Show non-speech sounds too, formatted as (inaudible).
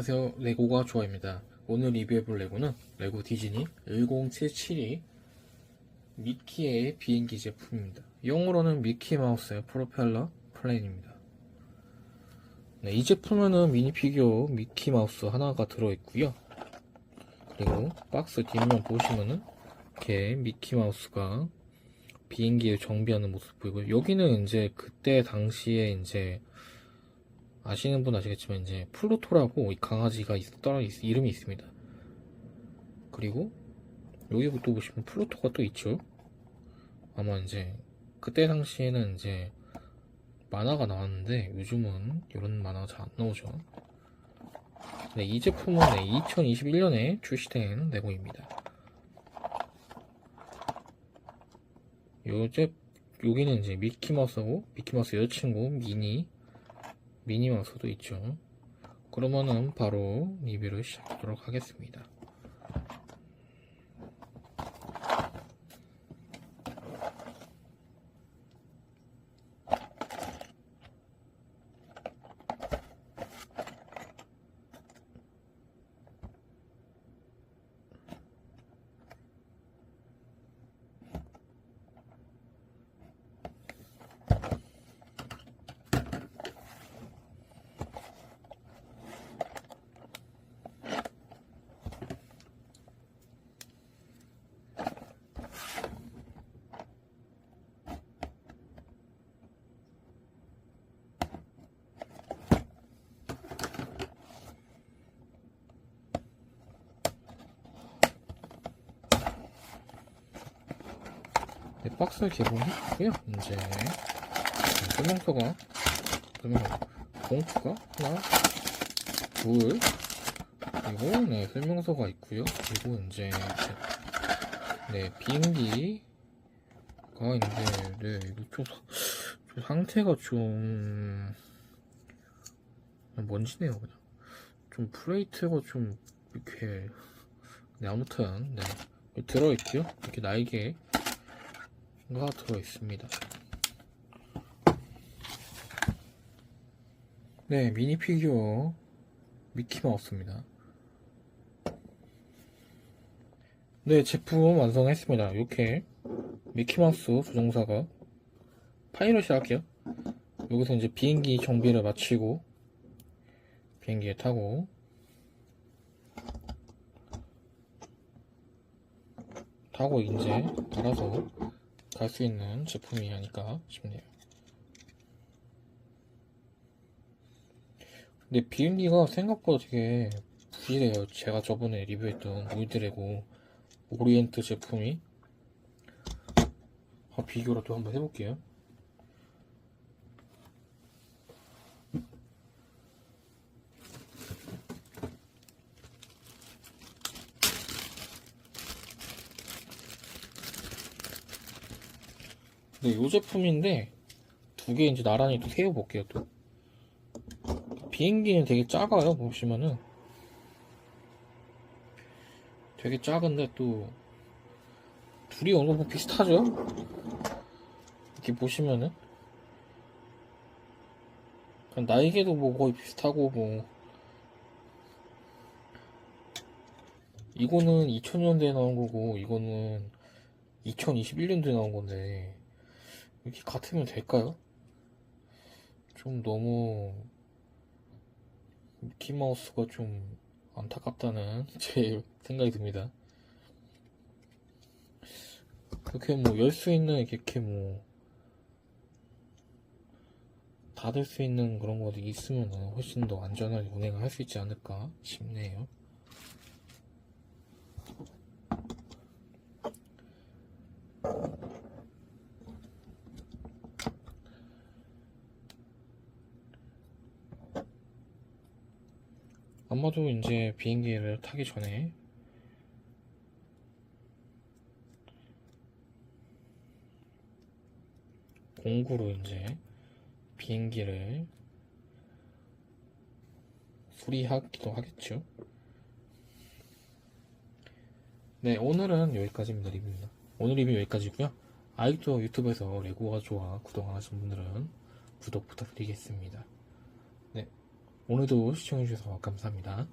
안녕하세요. 레고가 좋아입니다. 오늘 리뷰해볼 레고는 레고 디즈니 1077이 미키의 비행기 제품입니다. 영어로는 미키마우스의 프로펠러 플레인입니다. 네, 이 제품에는 미니 피규어 미키마우스 하나가 들어있고요. 그리고 박스 뒷면 보시면은 이렇게 미키마우스가 비행기를 정비하는 모습 보이고요. 여기는 이제 그때 당시에 이제 아시는 분 아시겠지만 이제 플루토라고 이 강아지가 있, 따라 있- 이름이 있습니다. 그리고 여기 또 보시면 플루토가 또 있죠. 아마 이제 그때 당시에는 이제 만화가 나왔는데 요즘은 이런 만화가 잘 안 나오죠. 네, 이 제품은 2021년에 출시된 레고입니다. 요제 여기는 이제 미키마우스하고 미키마우스 여자친구 미니 미니마우스도 있죠. 그러면은 바로 리뷰를 시작하도록 하겠습니다. 박스 개봉했고요. 이제 설명서가 설명 봉투가 하나, 둘, 그리고 네 설명서가 있고요. 그리고 이제 네 비행기가 있는데 네 이거 좀, 사- 좀 상태가 좀 먼지네요 그냥 좀 플레이트가 좀 이렇게 네 아무튼 네 들어있고요. 이렇게 날개 가 들어있습니다. 네, 미니 피규어 미키마우스입니다. 네, 제품 완성했습니다. 이렇게 미키마우스 조종사가 파이럿이 할게요. 여기서 이제 비행기 정비를 마치고 비행기에 타고 타고 이제 알아서 갈 수 있는 제품이 아닐까 싶네요. 근데 비행기가 생각보다 되게 부실해요. 제가 저번에 리뷰했던 울드레고 오리엔트 제품이 아, 비교라도 한번 해볼게요. 네, 요 제품인데 두 개 이제 나란히 또 세워 볼게요 또. 비행기는 되게 작아요 보시면은. 되게 작은데 또 둘이 어느 정도 비슷하죠? 이렇게 보시면은. 날개도 뭐 거의 비슷하고 뭐. 이거는 2000년대에 나온 거고 이거는 2021년도에 나온 건데 이렇게 같으면 될까요? 좀 너무 미키마우스가 좀 안타깝다는 (laughs) 제 생각이 듭니다. 이렇게 뭐 열 수 있는 이렇게 뭐 닫을 수 있는 그런 것들이 있으면 훨씬 더 안전하게 운행을 할 수 있지 않을까 싶네요. 아마도 이제 비행기를 타기 전에 공구로 이제 비행기를 수리하기도 하겠죠. 네, 오늘은 여기까지입니다. 리뷰입니다. 오늘 리뷰 여기까지고요. 아직도 유튜브에서 레고가 좋아 구독 안 하신 분들은 구독 부탁드리겠습니다. 네, 오늘도 시청해주셔서 감사합니다.